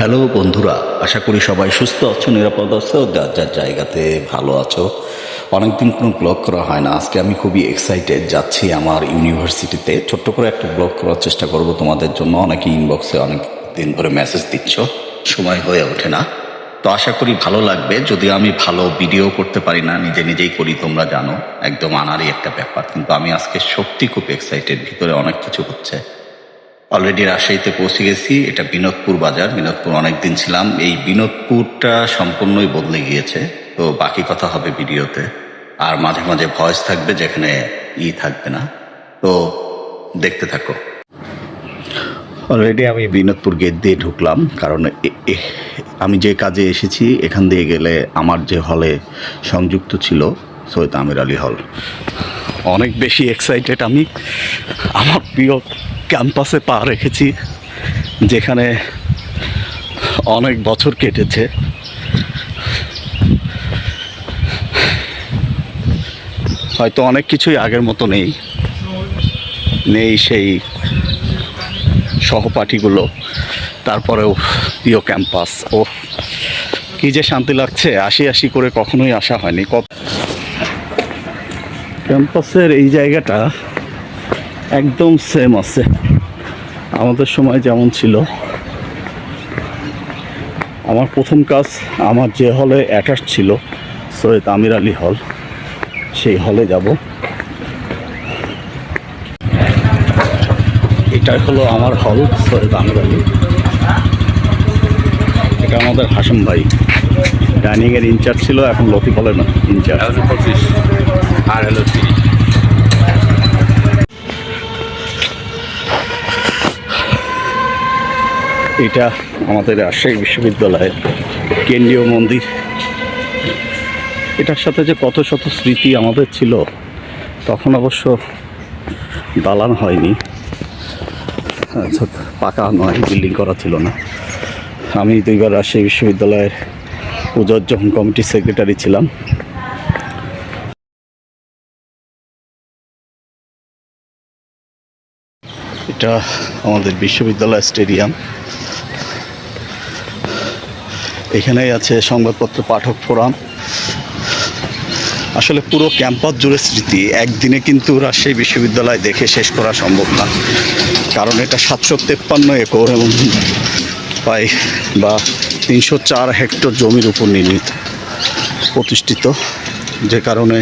Hello বন্ধুরা, আশা করি সবাই সুস্থ আছো, নিরাপদ আছো, যার যার জায়গাতে ভালো আছো। অনেকদিন কোনো ব্লগ করা হয় না, আজকে আমি খুবই এক্সাইটেড যাচ্ছি আমার ইউনিভার্সিটিতে। ছোট্ট করে একটা ব্লগ করার চেষ্টা করব তোমাদের জন্য অনেকে ইনবক্সে অনেক দিন ধরে মেসেজ দিচ্ছ, সময় হয়ে ওঠে না। তো আশা করি ভালো লাগবে, যদি আমি ভালো ভিডিও করতে পারি না, নিজে নিজেই করি, তোমরা জানো, একদম আনারই একটা ব্যাপার। কিন্তু আমি আজকে সত্যি খুব এক্সাইটেড ভিতরে অনেক কিছু হচ্ছে। অলরেডি রাজশাহীতে পৌঁছে গেছি, এটা বিনোদপুর বাজার, বিনোদপুর অনেক দিন ছিলাম। এই বিনোদপুরটা সম্পূর্ণই বদলে গিয়েছে, তো বাকি কথা হবে ভিডিওতে। আর মাঝে মাঝে ভয়েস থাকবে যেখানে ই থাকবে না। তো দেখতে থাকো। অলরেডি আমি বিনোদপুর গেট দিয়ে ঢুকলাম, কারণ আমি যে কাজে এসেছি, এখান দিয়ে গেলে আমার যে হলে সংযুক্ত ছিল সৈয়দ আমির আলী হল। অনেক বেশি এক্সাইটেড আমি আমার প্রিয় ক্যাম্পাসে পা রেখেছি, যেখানে অনেক বছর কেটেছে। হয়তো অনেক কিছুই আগের মতো নেই নেই সেই সহপাঠীগুলো, তারপরেও প্রিয় ক্যাম্পাস। ও কি যে শান্তি লাগছে আশি আশি করে কখনোই আসা হয়নি। কত ক্যাম্পাসের এই জায়গাটা একদম সেম আছে। আমাদের সময় যেমন ছিল। আমার প্রথম কাজ আমার যে হলে অ্যাটাচ ছিল, সৈয়দ আমির আলী হল সেই হলে যাব। এটাই হলো আমার হল সৈয়দ আমির আলী। এটা আমাদের হাসম ভাই। ডাইনিংয়ের ইনচার্জ ছিল, এখন লতিফ হলের ইনচার্জ আর হলো এটা আমাদের রাজশাহী বিশ্ববিদ্যালয়ের কেন্দ্রীয় মন্দির। এটার সাথে যে কত শত স্মৃতি আমাদের ছিল, তখন অবশ্য দালান হয়নি। অর্থাৎ পাকা নয়, বিল্ডিং করা ছিল না। আমি দুইবার রাজশাহী বিশ্ববিদ্যালয়ের পুজোজ্জহন কমিটির সেক্রেটারি ছিলাম। এটা আমাদের বিশ্ববিদ্যালয় স্টেডিয়াম। এখানেই আছে সংবাদপত্র পাঠক ফোরাম। আসলে পুরো ক্যাম্পাস জুড়ে স্মৃতি, একদিনে কিন্তু রাজশাহী বিশ্ববিদ্যালয় দেখে শেষ করা সম্ভব না। কারণ এটা সাতশো তেপ্পান্ন একর এবং প্রায় বা তিনশো চার হেক্টর জমির উপর নির্মিত, প্রতিষ্ঠিত। যে কারণে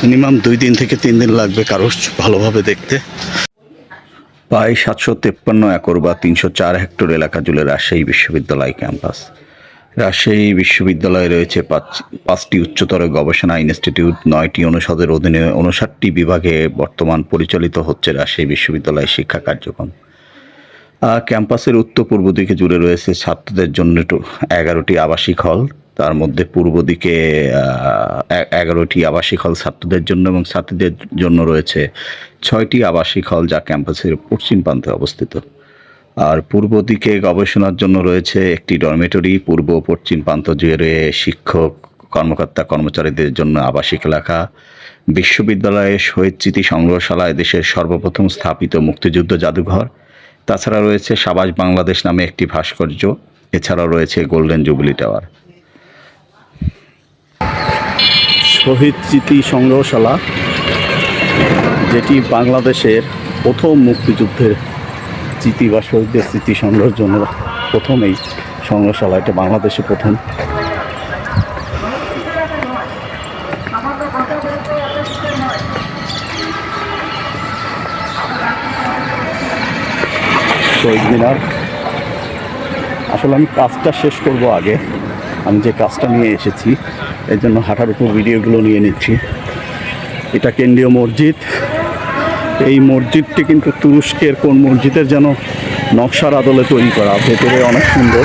মিনিমাম দুই দিন থেকে তিন দিন লাগবে কারও ভালোভাবে দেখতে। প্রায় সাতশো তেপ্পান্ন একর বা তিনশো চার হেক্টর এলাকা জুড়ে রাজশাহী বিশ্ববিদ্যালয় ক্যাম্পাস। রাজশাহী বিশ্ববিদ্যালয়ে রয়েছে পাঁচ, পাঁচটি উচ্চতর গবেষণা ইনস্টিটিউট, নয়টি অনুষদের অধীনে উনষাটটি বিভাগে বর্তমান পরিচালিত হচ্ছে রাজশাহী বিশ্ববিদ্যালয়ের শিক্ষা কার্যক্রম। ক্যাম্পাসের উত্তর পূর্ব দিকে জুড়ে রয়েছে ছাত্রদের জন্য এগারোটি আবাসিক হল। তার মধ্যে পূর্ব দিকে এগারোটি আবাসিক হল ছাত্রদের জন্য এবং ছাত্রীদের জন্য রয়েছে ছয়টি আবাসিক হল যা ক্যাম্পাসের পশ্চিম প্রান্তে অবস্থিত। আর পূর্ব দিকে গবেষণার জন্য রয়েছে একটি ডরমেটরি পূর্ব পশ্চিম প্রান্ত জুড়ে শিক্ষক, কর্মকর্তা, কর্মচারীদের জন্য আবাসিক এলাকা। বিশ্ববিদ্যালয়ে শহীদ স্মৃতি সংগ্রহশালায় দেশের সর্বপ্রথম স্থাপিত মুক্তিযুদ্ধ জাদুঘর। তাছাড়া রয়েছে সাবাস বাংলাদেশ নামে একটি ভাস্কর্য। এছাড়াও রয়েছে গোল্ডেন জুবলি টাওয়ার। শহীদ স্মৃতি সংগ্রহশালা, যেটি বাংলাদেশের প্রথম মুক্তিযুদ্ধের স্মৃতি বা শহীদদের স্মৃতি সংগ্রহের জন্য প্রথম এই সংগ্রহশালা এটা বাংলাদেশে প্রথম। শহীদ মিনার। আসলে আমি কাজটা শেষ করব আগে। আমি যে কাজটা নিয়ে এসেছি, এর জন্য হাঁটার উপর ভিডিওগুলো নিয়ে নিচ্ছি। এটা কেন্দ্রীয় মসজিদ। এই মসজিদটি কিন্তু তুরস্কের কোন মসজিদের যেন নকশার আদলে তৈরি করা, ভেতরে অনেক সুন্দর।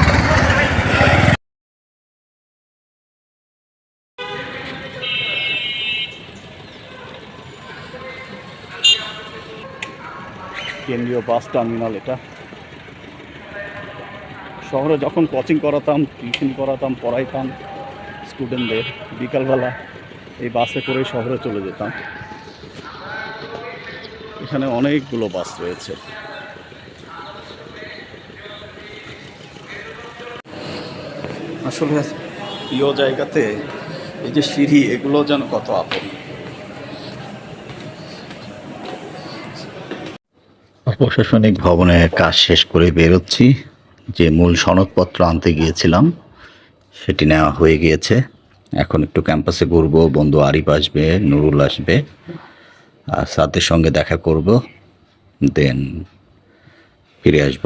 কেন্দ্রীয় বাস টার্মিনাল এটা। শহরে যখন কোচিং করাতাম, টিউশন করাতাম, পড়াইতাম স্টুডেন্টদের, বিকালবেলা এই বাসে করে শহরে চলে যেতাম। এখানে অনেকগুলো বাস রয়েছে। আসলে প্রিয় জায়গাতে এই যে সিঁড়ি, এগুলো যেন কত আপন। প্রশাসনিক ভবনে কাজ শেষ করে বেরোচ্ছি। যে মূল সনদপত্র আনতে গিয়েছিলাম, সেটি নেওয়া হয়ে গিয়েছে। এখন একটু ক্যাম্পাসে ঘুরবো, বন্ধু আরিফ আসবে, নুরুল আসবে। সাদের সঙ্গে দেখা করব, দেন ফিরে আসব।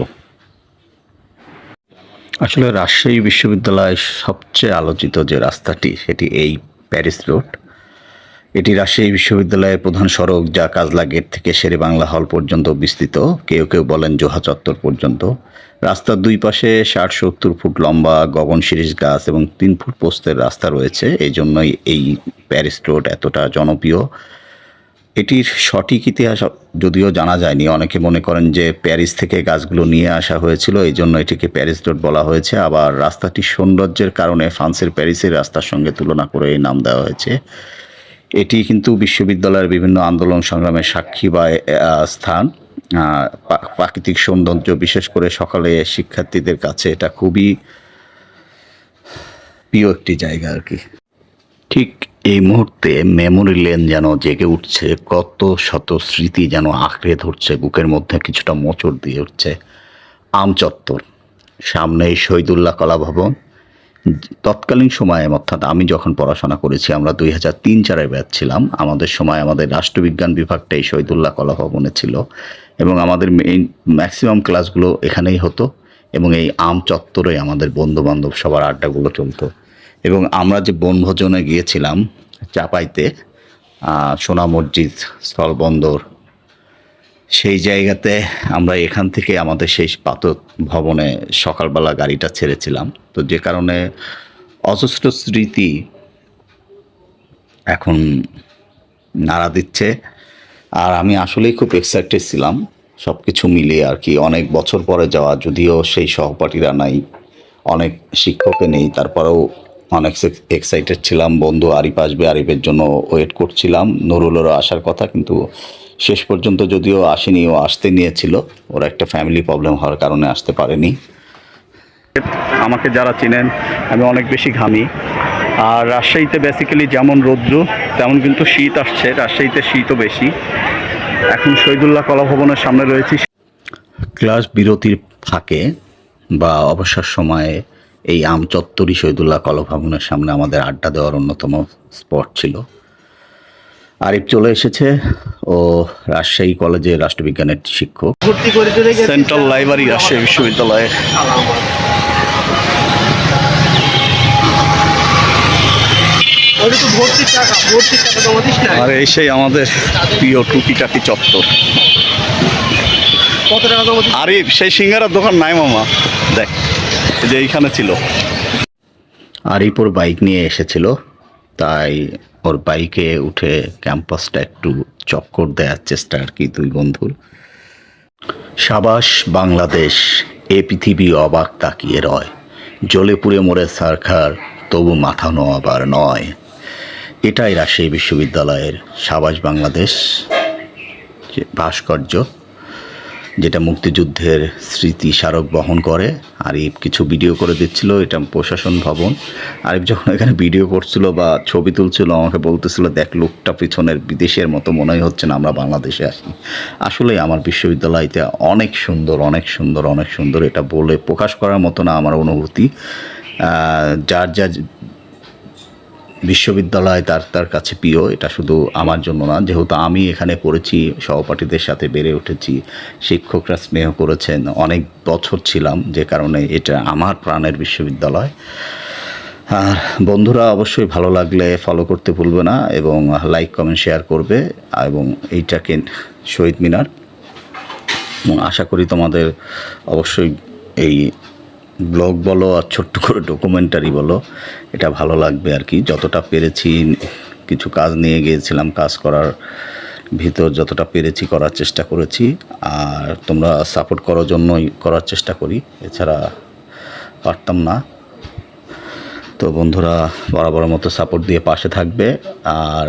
আসলে রাজশাহী বিশ্ববিদ্যালয়ের সবচেয়ে আলোচিত যে রাস্তাটি, সেটি এই প্যারিস রোড। এটি রাজশাহী বিশ্ববিদ্যালয়ের প্রধান সড়ক যা কাজলা গেট থেকে শেরে বাংলা হল পর্যন্ত বিস্তৃত। কেউ কেউ বলেন জোহা চত্বর পর্যন্ত। রাস্তার দুই পাশে ষাট সত্তর ফুট লম্বা গগন শিরিষ গাছ এবং তিন ফুট পোস্তের রাস্তা রয়েছে। এই জন্যই এই প্যারিস রোড এতটা জনপ্রিয়। এটির সঠিক ইতিহাস যদিও জানা যায়নি। অনেকে মনে করেন যে প্যারিস থেকে গাছগুলো নিয়ে আসা হয়েছিল এই জন্য এটিকে প্যারিস রোড বলা হয়েছে। আবার রাস্তাটির সৌন্দর্যের কারণে ফ্রান্সের প্যারিসের রাস্তার সঙ্গে তুলনা করে এই নাম দেওয়া হয়েছে। এটি কিন্তু বিশ্ববিদ্যালয়ের বিভিন্ন আন্দোলন সংগ্রামের সাক্ষী বা স্থান। প্রাকৃতিক সৌন্দর্য, বিশেষ করে সকালে শিক্ষার্থীদের কাছে এটা খুবই প্রিয় একটি জায়গা আর কি। ঠিক এই মুহূর্তে মেমোরি লেন যেন জেগে উঠছে, কত শত স্মৃতি যেন আঁকড়ে ধরছে, বুকের মধ্যে কিছুটা মোচড় দিয়ে উঠছে। আম চত্বর সামনেই শহীদুল্লাহ কলা ভবন। তৎকালীন সময়ে অর্থাৎ আমি যখন পড়াশোনা করেছি, আমরা দুই হাজার তিন চারের ব্যাচ ছিলাম। আমাদের সময় আমাদের রাষ্ট্রবিজ্ঞান বিভাগটাই শহীদুল্লাহ কলা ভবনে ছিল এবং আমাদের মেইন ম্যাক্সিমাম ক্লাসগুলো এখানেই হতো এবং এই আম চত্বরে আমাদের বন্ধু বান্ধব সবার আড্ডাগুলো চলতো। এবং আমরা যে বনভোজনে গিয়েছিলাম চাপাইতে সোনা মসজিদ, স্থলবন্দর, সেই জায়গাতে আমরা এখান থেকে আমাদের সেই পাতক ভবনে সকালবেলা গাড়িটা ছেড়েছিলাম। তো যে কারণে অজস্র স্মৃতি এখন নাড়া দিচ্ছে। আর আমি আসলেই খুব এক্সাইটেড ছিলাম। সব কিছু মিলিয়ে আর কি অনেক বছর পরে যাওয়া, যদিও সেই সহপাঠীরা নাই, অনেক শিক্ষকে নেই, তারপরেও অনেক এক্সাইটেড ছিলাম বন্ধু আরিফ আসবে আরিফের জন্য ওয়েট করছিলাম। নুরুলেরও আসার কথা কিন্তু শেষ পর্যন্ত যদিও আসেনি ও আসতে নিয়েছিল। ওরা একটা ফ্যামিলি প্রবলেম হওয়ার কারণে আসতে পারেনি। আমাকে যারা চিনেন আমি অনেক বেশি ঘামি। আর রাজশাহীতে বেসিক্যালি যেমন রৌদ্র তেমন কিন্তু শীত আসছে। রাজশাহীতে শীতও বেশি। এখন শহীদুল্লাহ কলা ভবনের সামনে রয়েছি। ক্লাস বিরতির ফাঁকে বা অবসর সময়ে এই আম চত্বরই শহীদুল্লাহ কলা ভবনের সামনে আমাদের আড্ডা দেওয়ার অন্যতম স্পট ছিল। আরিফ চলে এসেছে ও রাজশাহী কলেজের রাষ্ট্রবিজ্ঞানের শিক্ষক। সেন্ট্রাল লাইব্রেরি রাজশাহী বিশ্ববিদ্যালয়ে। ওটা তো ভর্তির টাকা ভর্তির টাকা জমা দিস না আর এই সেই আমাদের প্রিয় টুকিটাকি চত্বর। কত টাকা আরিফ সেই সিঙ্গারার দোকান নাই মামা। দেখ। যে এইখানে ছিল। আরিফ ওর বাইক নিয়ে এসেছিল, তাই ওর বাইকে উঠে ক্যাম্পাসটা একটু চক্কর দেওয়ার চেষ্টা আর কি দুই বন্ধুর। সাবাস, বাংলাদেশ, এ পৃথিবী অবাক তাকিয়ে রয়। জ্বলে পুড়ে মরে সারখার, তবু মাথা নোয়াবার নয়। এটাই রাজশাহী বিশ্ববিদ্যালয়ের সাবাস, বাংলাদেশ ভাস্কর্য। যেটা মুক্তিযুদ্ধের স্মৃতি স্মারক বহন করে। আরিফ কিছু ভিডিও করে দিচ্ছিল, এটা প্রশাসন ভবন। আরিফ যখন এখানে ভিডিও করছিল বা ছবি তুলছিল, আমাকে বলতেছিল, দেখ, লোকটা পিছনের বিদেশের মতো মনেই হচ্ছে না, আমরা বাংলাদেশে আসি আসলে আমার বিশ্ববিদ্যালয়টা অনেক সুন্দর অনেক সুন্দর অনেক সুন্দর এটা বলে প্রকাশ করার মতো না আমার অনুভূতি। যার যার বিশ্ববিদ্যালয় তার তার কাছে প্রিয়, এটা শুধু আমার জন্য না। যেহেতু আমি এখানে পড়েছি, সহপাঠীদের সাথে বেড়ে উঠেছি, শিক্ষকরা স্নেহ করেছেন, অনেক বছর ছিলাম যে কারণে এটা আমার প্রাণের বিশ্ববিদ্যালয়। আর বন্ধুরা, অবশ্যই ভালো লাগলে ফলো করতে ভুলবে না এবং লাইক কমেন্ট শেয়ার করবে। এবং এইটাকে শহীদ মিনার। আশা করি তোমাদের অবশ্যই এই ব্লগ বলো আর ছোট্ট করে ডকুমেন্টারি বলো, এটা ভালো লাগবে আর কি। যতটা পেরেছি, কিছু কাজ নিয়ে গিয়েছিলাম, কাজ করার ভিতর যতটা পেরেছি করার চেষ্টা করেছি, আর তোমরা সাপোর্ট করার জন্যই করার চেষ্টা করি, এছাড়া পারতাম না। তো বন্ধুরা, বরাবর মতো সাপোর্ট দিয়ে পাশে থাকবে, আর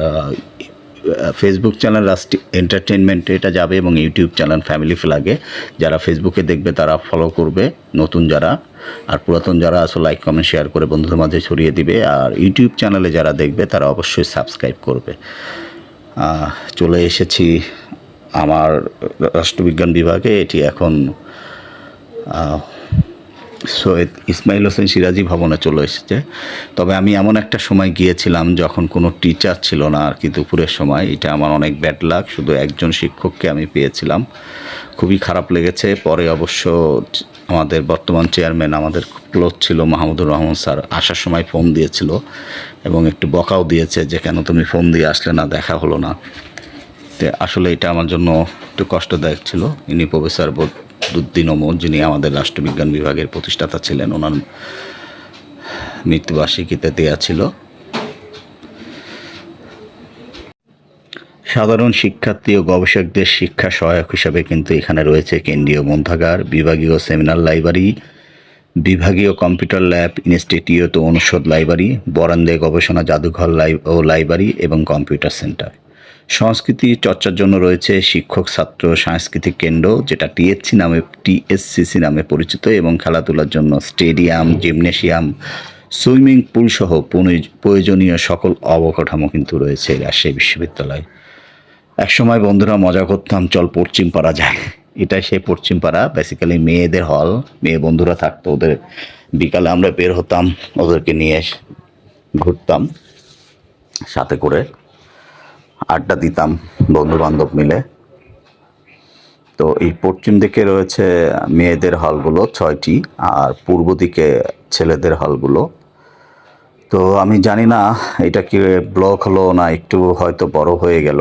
ফেসবুক চ্যানেল রাষ্ট্রী এন্টারটেনমেন্ট এটা যাবে এবং ইউটিউব চ্যানেল ফ্যামিলি ফ্ল্যাগে যারা ফেসবুকে দেখবে তারা ফলো করবে, নতুন যারা। আর পুরাতন যারা আসো লাইক কমেন্ট শেয়ার করে বন্ধুদের মাঝে ছড়িয়ে দিবে। আর ইউটিউব চ্যানেলে যারা দেখবে, তারা অবশ্যই সাবস্ক্রাইব করবে। চলে এসেছি আমার রাষ্ট্রবিজ্ঞান বিভাগে। এটি এখন সৈয়দ ইসমাইল হোসেন সিরাজি ভবনে চলে এসেছে। তবে আমি এমন একটা সময় গিয়েছিলাম যখন কোনো টিচার ছিল না আর কি দুপুরের সময়। এটা আমার অনেক ব্যাড লাগ শুধু একজন শিক্ষককে আমি পেয়েছিলাম। খুবই খারাপ লেগেছে। পরে অবশ্য আমাদের বর্তমান চেয়ারম্যান আমাদের খুব ক্লোজ ছিল, মাহমুদুর রহমান স্যার আসার সময় ফোন দিয়েছিল এবং একটু বকাও দিয়েছে যে, কেন তুমি ফোন দিয়ে আসলে না, দেখা হলো না? আসলে এটা আমার জন্য একটু কষ্টদায়ক ছিল। ইনি প্রফেসর বদুদ্দিন ওমর, যিনি আমাদের রাষ্ট্রবিজ্ঞান বিভাগের প্রতিষ্ঠাতা ছিলেন, ওনার মৃত্যুবার্ষিকীতে দেয়া ছিল। সাধারণ শিক্ষার্থী ও গবেষকদের শিক্ষা সহায়ক হিসাবে কিন্তু এখানে রয়েছে কেন্দ্রীয় গ্রন্থাগার, বিভাগীয় সেমিনার লাইব্রেরি, বিভাগীয় কম্পিউটার ল্যাব, ইনস্টিটিউট ও অনুষদ লাইব্রেরি বরান্দে গবেষণা জাদুঘর ও লাইব্রেরি এবং কম্পিউটার সেন্টার। সংস্কৃতি চর্চার জন্য রয়েছে শিক্ষক, ছাত্র, সাংস্কৃতিক কেন্দ্র, যেটা টিএসসি নামে, টিএসসিসি নামে পরিচিত এবং খেলাধুলার জন্য স্টেডিয়াম জিমনেশিয়াম সুইমিং পুল সহ প্রয়োজনীয় সকল অবকাঠামো কিন্তু রয়েছে রাজশাহী বিশ্ববিদ্যালয়। একসময় বন্ধুরা মজা করতাম, চল পশ্চিম পাড়া যায় এটাই সেই পশ্চিম পাড়া বেসিক্যালি মেয়েদের হল মেয়ে বন্ধুরা থাকতো, ওদের বিকালে আমরা বের হতাম, ওদেরকে নিয়ে ঘুরতাম, সাথে করে। আড্ডা দিতাম বন্ধু বান্ধব মিলে। তো এই পশ্চিম দিকে রয়েছে মেয়েদের হলগুলো ছয়টি, আর পূর্ব দিকে ছেলেদের হলগুলো। তো আমি জানি না এটা কি ব্লক হলো না একটু হয়তো বড় হয়ে গেল।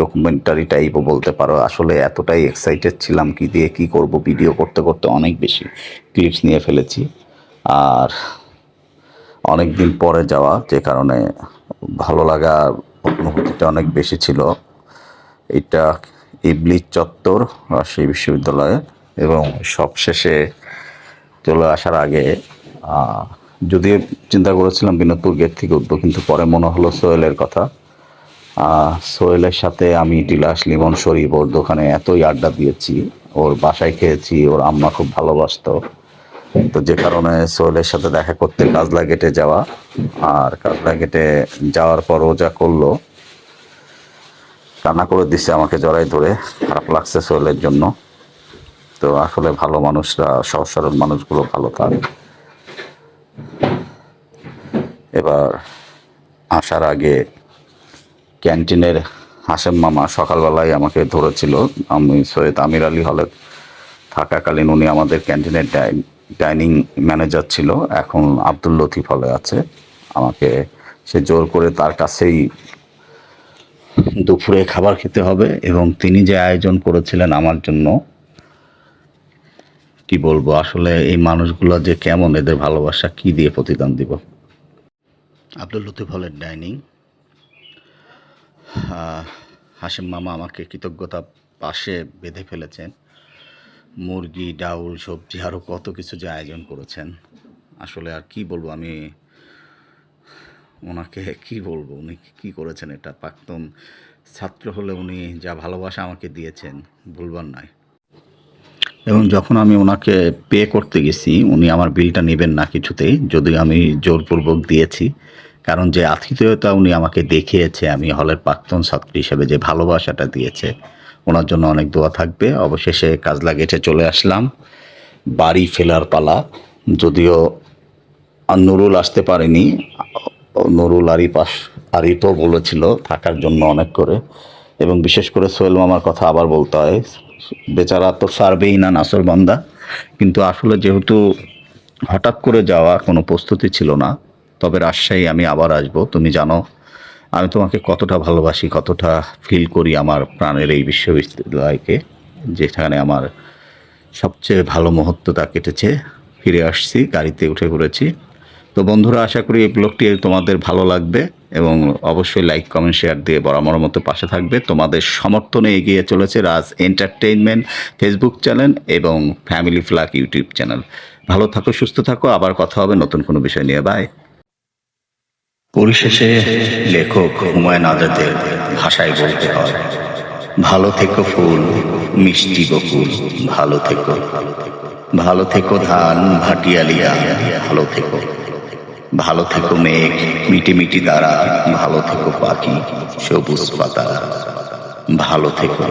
ডকুমেন্টারি টাইপও বলতে পারো। আসলে এতটাই এক্সাইটেড ছিলাম কি দিয়ে কি করব ভিডিও করতে করতে অনেক বেশি ক্লিপস নিয়ে ফেলেছি। আর অনেক দিন পরে যাওয়া, যে কারণে ভালো লাগা অনুভূতিটা অনেক বেশি ছিল। এটা ইবলিচ চত্বর রাজশাহী বিশ্ববিদ্যালয়ে। এবং সবশেষে চলে আসার আগে যদিও চিন্তা করেছিলাম বিনোদপুর গেট থেকে উঠবো, কিন্তু পরে মনে হলো সোহেলের কথা। সোহেলের সাথে আমি টিলাস, লিমন শরীফ, ওর দোকানে এতই আড্ডা দিয়েছি। ওর বাসায় খেয়েছি, ওর আম্মা খুব ভালোবাসতো। তো যে কারণে সোহেলের সাথে দেখা করতে কাজলা গেটে যাওয়া, আর কাজলা গেটে যাওয়ার পর ও যা করল কান্না করে দিছে আমাকে জড়াই ধরে। খারাপ লাগছে সোহেলের জন্য। তো আসলে ভালো মানুষরা, সহজ সরল মানুষগুলো ভালো তার। এবার আসার আগে ক্যান্টিনের হাসেম মামা সকালবেলায় আমাকে ধরেছিল। আমি সৈয়দ আমির আলী হলে থাকাকালীন উনি আমাদের ক্যান্টিনের ডাইনিং ম্যানেজার ছিল। এখন আব্দুল লতিফ হলে আছে। আমাকে সে জোর করে তার কাছেই দুপুরে খাবার খেতে হবে এবং তিনি যে আয়োজন করেছিলেন আমার জন্য, কি বলব? আসলে এই মানুষগুলো যে কেমন, এদের ভালোবাসা কি দিয়ে প্রতিদান দিব? আব্দুল লতিফ হলের ডাইনিং। হাসিম মামা আমাকে কৃতজ্ঞতা পাশে বেঁধে ফেলেছেন। মুরগি, ডাউল, সবজি আরও কত কিছু যে আয়োজন করেছেন। আসলে আর কি বলব, আমি ওনাকে কি বলব? উনি কি করেছেন এটা? প্রাক্তন ছাত্র হলে উনি যা ভালোবাসা আমাকে দিয়েছেন, ভুলবার নয়। এবং যখন আমি ওনাকে পে করতে গেছি, উনি আমার বিলটা নেবেন না কিছুতেই, যদি আমি জোরপূর্বক দিয়েছি। কারণ যে আতিথেয়তা উনি আমাকে দেখিয়েছে, আমি হলের প্রাক্তন ছাত্রী হিসেবে যে ভালোবাসাটা দিয়েছে, ওনার জন্য অনেক দোয়া থাকবে। অবশেষে কাজলা গেটে চলে আসলাম বাড়ি ফেলার পালা। যদিও নুরুল আসতে পারেনি নুরুল আরিপাস আরিফও বলেছিল থাকার জন্য অনেক করে। এবং বিশেষ করে সোহেল মামার কথা আবার বলতে হয়, বেচারা তো সারবেই না নাসর বান্দা। কিন্তু আসলে যেহেতু হঠাৎ করে যাওয়া কোনো প্রস্তুতি ছিল না, তবে রাজশাহী আমি আবার আসব। তুমি জানো, আমি তোমাকে কতটা ভালোবাসি, কতটা ফিল করি আমার প্রাণের এই বিশ্ববিদ্যালয়কে, যেখানে আমার সবচেয়ে ভালো মুহূর্তটা কেটেছে। ফিরে আসছি, গাড়িতে উঠে পড়েছি। তো বন্ধুরা, আশা করি এই ব্লগটি তোমাদের ভালো লাগবে এবং অবশ্যই লাইক কমেন্ট শেয়ার দিয়ে বরাবর মতো পাশে থাকবে। তোমাদের সমর্থনে এগিয়ে চলেছে রাজ এন্টারটেইনমেন্ট ফেসবুক চ্যানেল এবং ফ্যামিলি ফ্ল্যাগ ইউটিউব চ্যানেল ভালো থাকো, সুস্থ থাকো, আবার কথা হবে নতুন কোনো বিষয় নিয়ে। বাই পরিশেষে লেখক হুমায়ুন আজাদের ভাষায় বলতে হয়, ভালো থেকো ফুল, মিষ্টি বকুল, ভালো থেকো। ভালো থেকো ধান, ভাটিয়ালিয়া, ভালো থেকো। ভালো থেকো মেঘ, মিটি মিটি দ্বারা ভালো থেকো পাখি, সবুজ পাতা ভালো থেকো।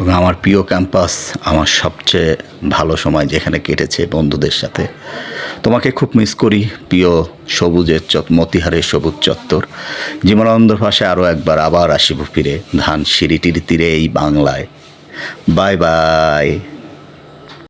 এবং আমার প্রিয় ক্যাম্পাস, আমার সবচেয়ে ভালো সময় যেখানে কেটেছে বন্ধুদের সাথে। তোমাকে খুব মিস করি, প্রিয় সবুজের চত, মতিহারের সবুজ চত্বর। জীবনানন্দর পাশে আরও একবার আবার আসিব ফিরে ধান সিঁড়িটির তীরে এই বাংলায়। Bye bye